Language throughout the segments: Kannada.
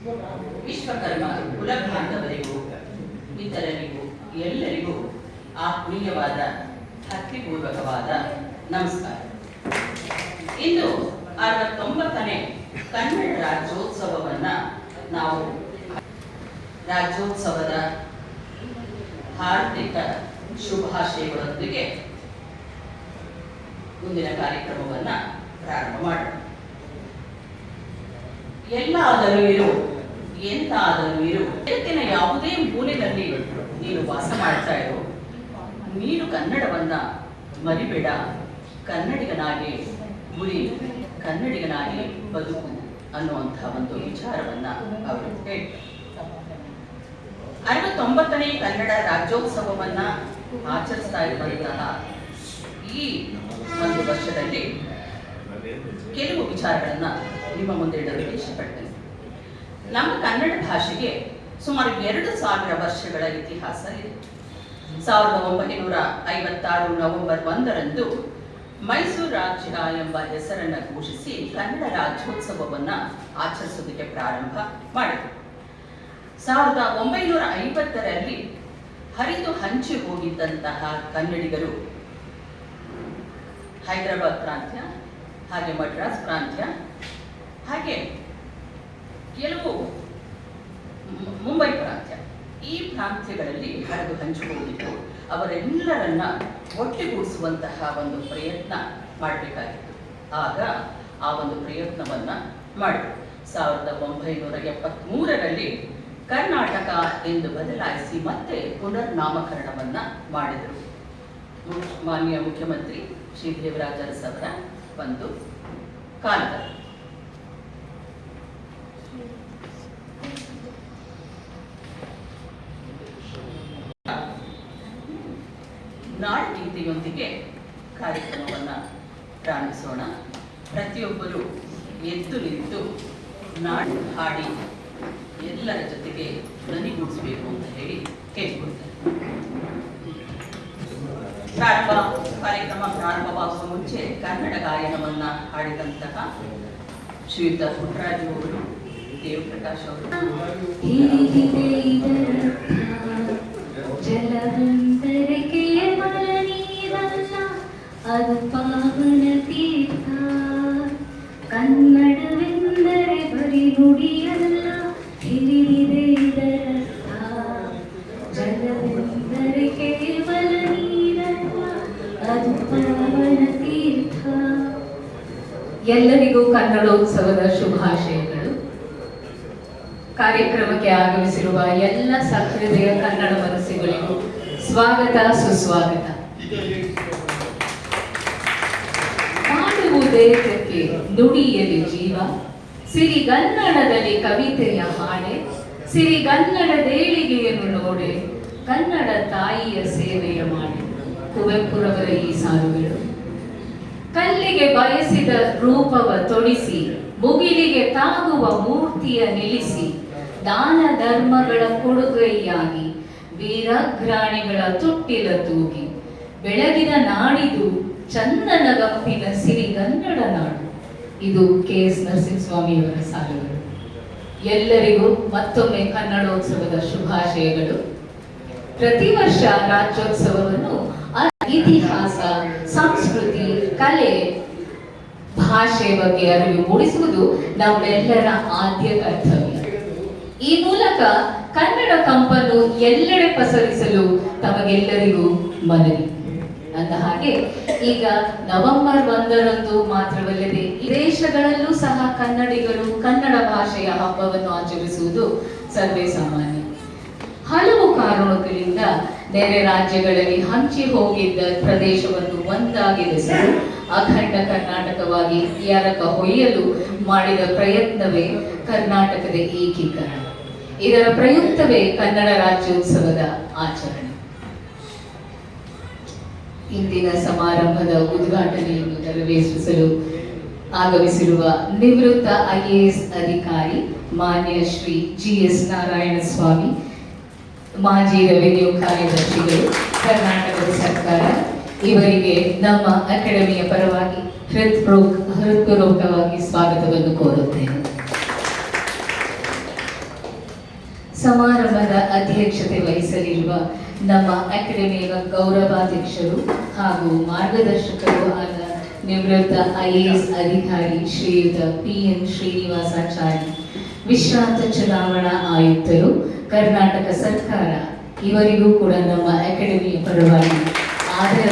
ವಿಶ್ವಕರ್ಮ ಕುಲಬಾಂಧವರಿಗೂ ಇತರರಿಗೂ, ಎಲ್ಲರಿಗೂ ಆತ್ಮೀಯವಾದ, ಭಕ್ತಿಪೂರ್ವಕವಾದ ನಮಸ್ಕಾರ. ಇಂದು ಅರವತ್ತೊಂಬತ್ತನೇ ಕನ್ನಡ ರಾಜ್ಯೋತ್ಸವವನ್ನ ನಾವು ರಾಜ್ಯೋತ್ಸವದ ಹಾರ್ದಿಕ ಶುಭಾಶಯಗಳೊಂದಿಗೆ ಮುಂದಿನ ಕಾರ್ಯಕ್ರಮವನ್ನ ಪ್ರಾರಂಭ ಮಾಡೋಣ. ಎಲ್ಲ ಆದರೂ ಇರು. ಎಂತ ಆದರೂ ಇರು. ಜಗತ್ತಿನ ಯಾವುದೇ ಮೂಲೆಯಲ್ಲಿ ನೀನು ವಾಸ ಮಾಡ್ತಾ ಇರು. ನೀನು ಕನ್ನಡವನ್ನ ಮರಿಬೇಡ. ಕನ್ನಡಿಗನಾಗಿ ಗುರಿ ಕನ್ನಡಿಗನಾಗಿ ಬದುಕು ಅನ್ನುವಂತಹ ಒಂದು ವಿಚಾರವನ್ನ ಅವರು ಹೇಳ್ತಾರೆ. ಅರವತ್ತೊಂಬತ್ತನೇ ಕನ್ನಡ ರಾಜ್ಯೋತ್ಸವವನ್ನ ಆಚರಿಸ್ತಾ ಇರುವಂತಹ ಈ ಒಂದು ವರ್ಷದಲ್ಲಿ ಕೆಲವು ವಿಚಾರಗಳನ್ನ ನಿಮ್ಮ ಮುಂದೆ ಇಡಲು ಇಷ್ಟಪಡ್ತೇನೆ. ನಮ್ಮ ಕನ್ನಡ ಭಾಷೆಗೆ ಸುಮಾರು ಎರಡು ಸಾವಿರ ವರ್ಷಗಳ ಇತಿಹಾಸ ಇದೆ. ಸಾವಿರದ ಒಂಬೈನೂರ ಐವತ್ತಾರು ನವೆಂಬರ್ ಒಂದರಂದು ಮೈಸೂರು ರಾಜ್ಯ ಎಂಬ ಹೆಸರನ್ನು ಘೋಷಿಸಿ ಕನ್ನಡ ರಾಜ್ಯೋತ್ಸವವನ್ನು ಆಚರಿಸೋದಕ್ಕೆ ಪ್ರಾರಂಭ ಮಾಡಿದರು. ಸಾವಿರದ ಒಂಬೈನೂರ ಐವತ್ತರಲ್ಲಿ ಹರಿದು ಹಂಚಿ ಹೋಗಿದ್ದಂತಹ ಕನ್ನಡಿಗರು ಹೈದರಾಬಾದ್ ಪ್ರಾಂತ್ಯ, ಹಾಗೆ ಮಡ್ರಾಸ್ ಪ್ರಾಂತ್ಯ, ಹಾಗೆ ಕೆಲವು ಮುಂಬೈ ಪ್ರಾಂತ್ಯ, ಈ ಪ್ರಾಂತ್ಯಗಳಲ್ಲಿ ಹರಿದು ಹಂಚಿಕೊಂಡಿದ್ದು ಅವರೆಲ್ಲರನ್ನ ಒಟ್ಟುಗೂಡಿಸುವಂತಹ ಒಂದು ಪ್ರಯತ್ನ ಮಾಡಬೇಕಾಗಿತ್ತು. ಆಗ ಆ ಒಂದು ಪ್ರಯತ್ನವನ್ನ ಮಾಡಿದರು. ಸಾವಿರದ ಒಂಬೈನೂರ ಎಪ್ಪತ್ತ್ಮೂರರಲ್ಲಿ ಕರ್ನಾಟಕ ಎಂದು ಬದಲಾಯಿಸಿ ಮತ್ತೆ ಪುನರ್ ನಾಮಕರಣವನ್ನ ಮಾಡಿದರು. ಮಾನ್ಯ ಮುಖ್ಯಮಂತ್ರಿ ಶ್ರೀ ದೇವರಾಜ ಅರಸ್ ಅವರ ಒಂದು ಕಾಲದಲ್ಲಿ. ನಾಡಗೀತೆಯೊಂದಿಗೆ ಕಾರ್ಯಕ್ರಮವನ್ನ ಪ್ರಾರಂಭಿಸೋಣ. ಪ್ರತಿಯೊಬ್ಬರು ಎದ್ದು ನಿಂತು ನಾಡು ಹಾಡಿ ಎಲ್ಲರ ಜೊತೆಗೆ ಧ್ವನಿಗೂಡಿಸಬೇಕು ಅಂತ ಹೇಳಿ ಕೇಳಿಕೊಳ್ತಾರೆ ಪ್ರಾರಂಭ, ಕಾರ್ಯಕ್ರಮ ಪ್ರಾರಂಭವಾಗುವ ಮುಂಚೆ ಕನ್ನಡ ಗಾಯನವನ್ನ ಹಾಡಿದಂತಹ ಶ್ರೀಯುತ ಪುಟ್ಟರಾಜು ಅವರು, ದೇವಪ್ರಕಾಶ್ ಅವರು. ಕನ್ನಡೋತ್ಸವದ ಶುಭಾಶಯಗಳು. ಕಾರ್ಯಕ್ರಮಕ್ಕೆ ಆಗಮಿಸಿರುವ ಎಲ್ಲ ಸಹೃದಯ ಕನ್ನಡ ಮನಸ್ಸುಗಳಿಗೂ ಸ್ವಾಗತ, ಸುಸ್ವಾಗತ. ಮಾಡುವುದೇಕಕ್ಕೆ ನುಡಿಯಲಿ ಜೀವ. ಸಿರಿಗನ್ನಡದಲ್ಲಿ ಕವಿತೆಯ ಹಾಡೆ. ಸಿರಿಗನ್ನಡದೇಳಿಗೆಯನ್ನು ನೋಡೆ. ಕನ್ನಡ ತಾಯಿಯ ಸೇವೆಯ ಮಾಡಿ. ಕುವೆಂಪುರವರ ಈ ಸಾಲುಗಳು. ಕಲ್ಲಿಗೆ ಬಯಸಿದ ರೂಪವ ತೊಡಿಸಿ, ಮುಗಿಲಿಗೆ ತಾಗುವ ಮೂರ್ತಿಯ ನಿಲ್ಲಿಸಿ ದಾನ ಧರ್ಮಗಳ ಕೊಡುಗೈಯಾಗಿ ವೀರಗ್ರಾಣಿಗಳ ತೊಟ್ಟಿಲ ತೂಗಿ, ಬೆಳಗಿನ ನಾಡಿದು ಚಂದನ ಗಂಪಿನ ಸಿರಿಗನ್ನಡ ನಾಡು. ಇದು ಕೆ ಎಸ್ ನರಸಿಂಹಸ್ವಾಮಿಯವರ ಸಾಲುಗಳು. ಎಲ್ಲರಿಗೂ ಮತ್ತೊಮ್ಮೆ ಕನ್ನಡೋತ್ಸವದ ಶುಭಾಶಯಗಳು. ಪ್ರತಿ ವರ್ಷ ರಾಜ್ಯೋತ್ಸವವನ್ನು ಇತಿಹಾಸ ಕಲೆ, ಭಾಷೆ ಬಗ್ಗೆ ಅರಿವು ಮೂಡಿಸುವುದು ನಮ್ಮೆಲ್ಲರ ಆದ್ಯ ಕರ್ತವ್ಯ. ಈ ಮೂಲಕ ಕನ್ನಡ ಕಂಪನ್ನು ಎಲ್ಲೆಡೆ ಪಸರಿಸಲು ತಮಗೆಲ್ಲರಿಗೂ ಮನವಿ. ಅಂದ ಹಾಗೆ, ಈಗ ನವೆಂಬರ್ ಒಂದರಂದು ಮಾತ್ರವಲ್ಲದೆ ದೇಶಗಳಲ್ಲೂ ಸಹ ಕನ್ನಡಿಗರು ಕನ್ನಡ ಭಾಷೆಯ ಹಬ್ಬವನ್ನು ಆಚರಿಸುವುದು ಸರ್ವೇ ಸಾಮಾನ್ಯ. ಹಲವು ಕಾರಣಗಳಿಂದ ನೆರೆ ರಾಜ್ಯಗಳಲ್ಲಿ ಹಂಚಿ ಹೋಗಿದ್ದ ಪ್ರದೇಶವನ್ನು ಒಂದಾಗಿರಿಸಲು ಅಖಂಡ ಕರ್ನಾಟಕವಾಗಿ ಯಾರಕ ಹೊಯ್ಯಲು ಮಾಡಿದ ಪ್ರಯತ್ನವೇ ಕರ್ನಾಟಕದ ಏಕೀಕರಣ. ಇದರ ಪ್ರಯುಕ್ತವೇ ಕನ್ನಡ ರಾಜ್ಯೋತ್ಸವದ ಆಚರಣೆ. ಇಂದಿನ ಸಮಾರಂಭದ ಉದ್ಘಾಟನೆಯನ್ನು ನೆರವೇರಿಸಲು ಆಗಮಿಸಿರುವ ನಿವೃತ್ತ ಐಎಎಸ್ ಅಧಿಕಾರಿ ಮಾನ್ಯ ಶ್ರೀ ಜಿ ಎಸ್ ನಾರಾಯಣ ಸ್ವಾಮಿ ಮಾಜಿ ರೆವಿನ್ಯೂ ಕಾರ್ಯದರ್ಶಿಗಳು, ಕರ್ನಾಟಕದ ಸರ್ಕಾರ, ಇವರಿಗೆ ನಮ್ಮ ಅಕಾಡೆಮಿಯ ಪರವಾಗಿ ಹೃತ್ಪೂರ್ವಕ ಹೃತ್ಪೂರ್ವಕವಾಗಿ ಸ್ವಾಗತವನ್ನು ಕೋರುತ್ತೇನೆ. ಸಮಾರಂಭದ ಅಧ್ಯಕ್ಷತೆ ವಹಿಸಲಿರುವ ನಮ್ಮ ಅಕಾಡೆಮಿಯ ಗೌರವಾಧ್ಯಕ್ಷರು ಹಾಗೂ ಮಾರ್ಗದರ್ಶಕರು ಆದ ನಿವೃತ್ತ ಐಎಎಸ್ ಅಧಿಕಾರಿ ಶ್ರೀಯುತ ಪಿ ಎನ್ ಶ್ರೀನಿವಾಸಾಚಾರಿ ವಿಶ್ರಾಂತ ಚುನಾವಣಾ ಆಯುಕ್ತರು ಕರ್ನಾಟಕ ಸರ್ಕಾರ ಇವರಿಗೂ ಕೂಡ ನಮ್ಮ ಅಕಾಡೆಮಿಯ ಪರವಾಗಿ ಆದರ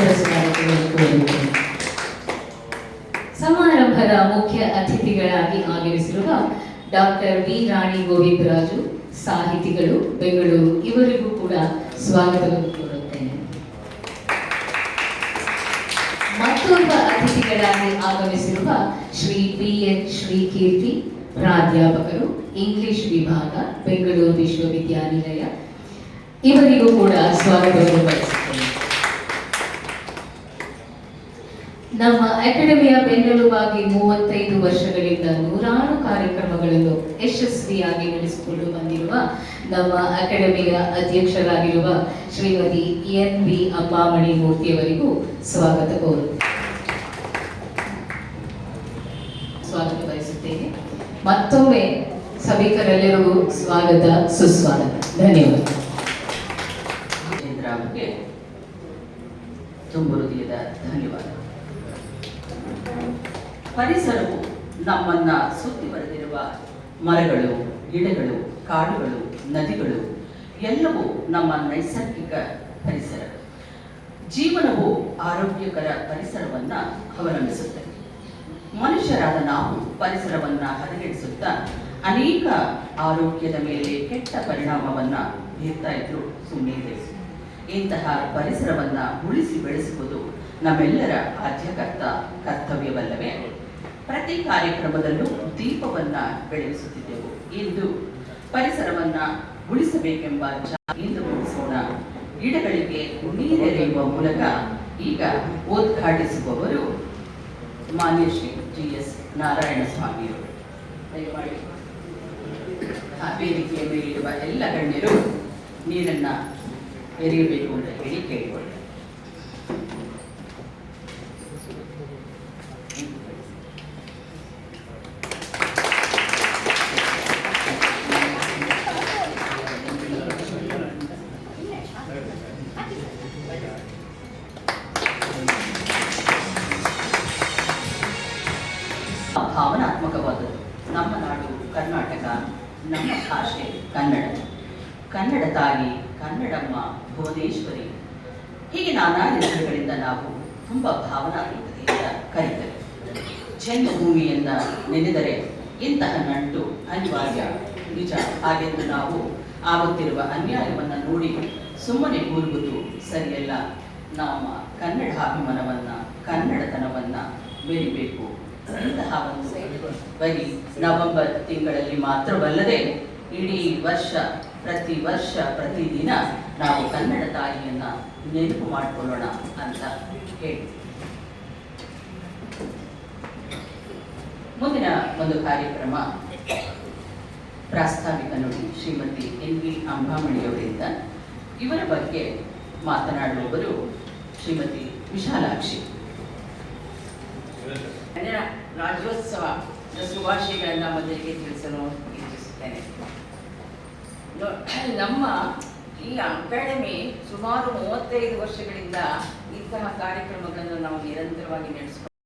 ಕೋರುತ್ತೇನೆ ಸಮಾರಂಭದ ಮುಖ್ಯ ಅತಿಥಿಗಳಾಗಿ ಆಗಮಿಸಿರುವ ಡಾಕ್ಟರ್ ವಿ ರಾಣಿ ಗೋವಿಂದರಾಜು, ಸಾಹಿತಿಗಳು, ಬೆಂಗಳೂರು, ಇವರಿಗೂ ಕೂಡ ಸ್ವಾಗತವನ್ನು ಕೋರುತ್ತೇನೆ. ಮತ್ತೊಬ್ಬ ಅತಿಥಿಗಳಾಗಿ ಆಗಮಿಸಿರುವ ಶ್ರೀ ಬಿ ಎನ್ ಶ್ರೀಕೀರ್ತಿ ಪ್ರಾಧ್ಯಾಪಕರು ಇಂಗ್ಲಿಷ್ ವಿಭಾಗ ಬೆಂಗಳೂರು ವಿಶ್ವವಿದ್ಯಾನಿಲಯ. ಇವರಿಗೂ ಕೂಡ ಸ್ವಾಗತವನ್ನು ಬಯಸುತ್ತೇನೆ. ನಮ್ಮ ಅಕಾಡೆಮಿಯ ಬೆನ್ನೆಲುಬಾಗಿ ಮೂವತ್ತೈದು ವರ್ಷಗಳಿಂದ ನೂರಾರು ಕಾರ್ಯಕ್ರಮಗಳನ್ನು ಯಶಸ್ವಿಯಾಗಿ ನಡೆಸಿಕೊಂಡು ಬಂದಿರುವ ನಮ್ಮ ಅಕಾಡೆಮಿಯ ಅಧ್ಯಕ್ಷರಾಗಿರುವ ಶ್ರೀಮತಿ ಎನ್ ಬಿ ಅಂಬಾಮಣಿ ಮೂರ್ತಿಯವರಿಗೂ ಸ್ವಾಗತ ಕೋರು ಸ್ವಾಗತ ಬಯಸುತ್ತೇನೆ. ಮತ್ತೊಮ್ಮೆ ಸಭಿಕರೆಲ್ಲರಿಗೂ ಸ್ವಾಗತ, ಸುಸ್ವಾಗತ. ಧನ್ಯವಾದ. ತುಂಬ ಹೃದಯದ ಧನ್ಯವಾದ. ಪರಿಸರವು ನಮ್ಮನ್ನ ಸುತ್ತಿ ಬರೆದಿರುವ ಮರಗಳು, ಗಿಡಗಳು, ಕಾಡುಗಳು, ನದಿಗಳು, ಎಲ್ಲವೂ ನಮ್ಮ ನೈಸರ್ಗಿಕ ಪರಿಸರ. ಜೀವನವು ಆರೋಗ್ಯಕರ ಪರಿಸರವನ್ನ ಅವಲಂಬಿಸುತ್ತದೆ ಮನುಷ್ಯರಾದ ನಾವು ಪರಿಸರವನ್ನ ಹದಗೆಡಿಸುತ್ತಾ ಅನೇಕ ಆರೋಗ್ಯದ ಮೇಲೆ ಕೆಟ್ಟ ಪರಿಣಾಮವನ್ನ ಬೀರ್ತಾ ಇದ್ರು ಸುಮ್ಮನೆ ಇಂತಹ ಪರಿಸರವನ್ನ ಉಳಿಸಿ ಬೆಳೆಸುವುದು ನಮ್ಮೆಲ್ಲರ ಆದ್ಯಕರ್ತ ಕರ್ತವ್ಯವಲ್ಲವೇ? ಪ್ರತಿ ಕಾರ್ಯಕ್ರಮದಲ್ಲೂ ದೀಪವನ್ನ ಬೆಳೆಸುತ್ತಿದ್ದೆವು ಇಂದು ಪರಿಸರವನ್ನ ಉಳಿಸಬೇಕೆಂಬ ಇಂದು ಉಳಿಸೋಣ ಗಿಡಗಳಿಗೆ ನೀರೆರೆಯುವ ಮೂಲಕ ಈಗ ಉದ್ಘಾಟಿಸುವವರು ಮಾನ್ಯ ಶ್ರೀ ಜಿ ಎಸ್ ನಾರಾಯಣ ಸ್ವಾಮಿಯವರು ದಯಮಾಡಿ. ಆ ವೇದಿಕೆಯ ಮೇಲಿರುವ ಎಲ್ಲ ಗಣ್ಯರು ನೀರನ್ನು ಎರೆಯಬೇಕು ಅಂತ ಹೇಳಿ ಕೇಳಿಕೊಳ್ಳಿ. ತಾಯಿ ಕನ್ನಡಮ್ಮ ಭುವನೇಶ್ವರಿ. ಹೀಗೆ ನಾನಾ ಹೆಸರುಗಳಿಂದ ನಾವು ತುಂಬ ಭಾವನಾತ್ಮಕತೆಯಿಂದ ಕರೀತೇವೆ. ಜನ್ಮಭೂಮಿಯನ್ನ ನೆನೆದರೆ ಇಂತಹ ನಂಟು ಅನಿವಾರ್ಯ ನಿಜ ಹಾಗೆಂದು ನಾವು ಆಗುತ್ತಿರುವ ಅನ್ಯಾಯವನ್ನ ನೋಡಿ ಸುಮ್ಮನೆ ಕೂರುವುದು ಸರಿಯಲ್ಲ. ನಮ್ಮ ಕನ್ನಡ ಅಭಿಮಾನವನ್ನ, ಕನ್ನಡತನವನ್ನ ಬೆರಿಬೇಕು ಇಂತಹ ಒಂದು ಬರೀ ನವೆಂಬರ್ ತಿಂಗಳಲ್ಲಿ ಮಾತ್ರವಲ್ಲದೆ ಇಡೀ ವರ್ಷ ಪ್ರತಿ ವರ್ಷ ಪ್ರತಿದಿನ ನಾವು ಕನ್ನಡ ತಾಯಿಯನ್ನ ನೆನಪು ಮಾಡಿಕೊಳ್ಳೋಣ ಅಂತ ಹೇಳಿ. ಮುಂದಿನ ಒಂದು ಕಾರ್ಯಕ್ರಮ ಪ್ರಾಸ್ತಾವಿಕ ನುಡಿ ಶ್ರೀಮತಿ ಎನ್ ವಿ ಅಂಬಾಮಣಿಯವರಿಂದ. ಇವರ ಬಗ್ಗೆ ಮಾತನಾಡುವವರು ಶ್ರೀಮತಿ ವಿಶಾಲಾಕ್ಷಿ. ಕನ್ನಡ ರಾಜ್ಯೋತ್ಸವದ ಶುಭಾಶಯಗಳನ್ನು ಮೊದಲಿಗೆ ತಿಳಿಸಲು ಇಚ್ಛಿಸುತ್ತೇನೆ. ನಮ್ಮ ಈ ಅಕಾಡೆಮಿ ಸುಮಾರು ಮೂವತ್ತೈದು ವರ್ಷಗಳಿಂದ ಇಂತಹ ಕಾರ್ಯಕ್ರಮಗಳನ್ನು ನಾವು ನಿರಂತರವಾಗಿ ನಡೆಸಿಕೊಂಡು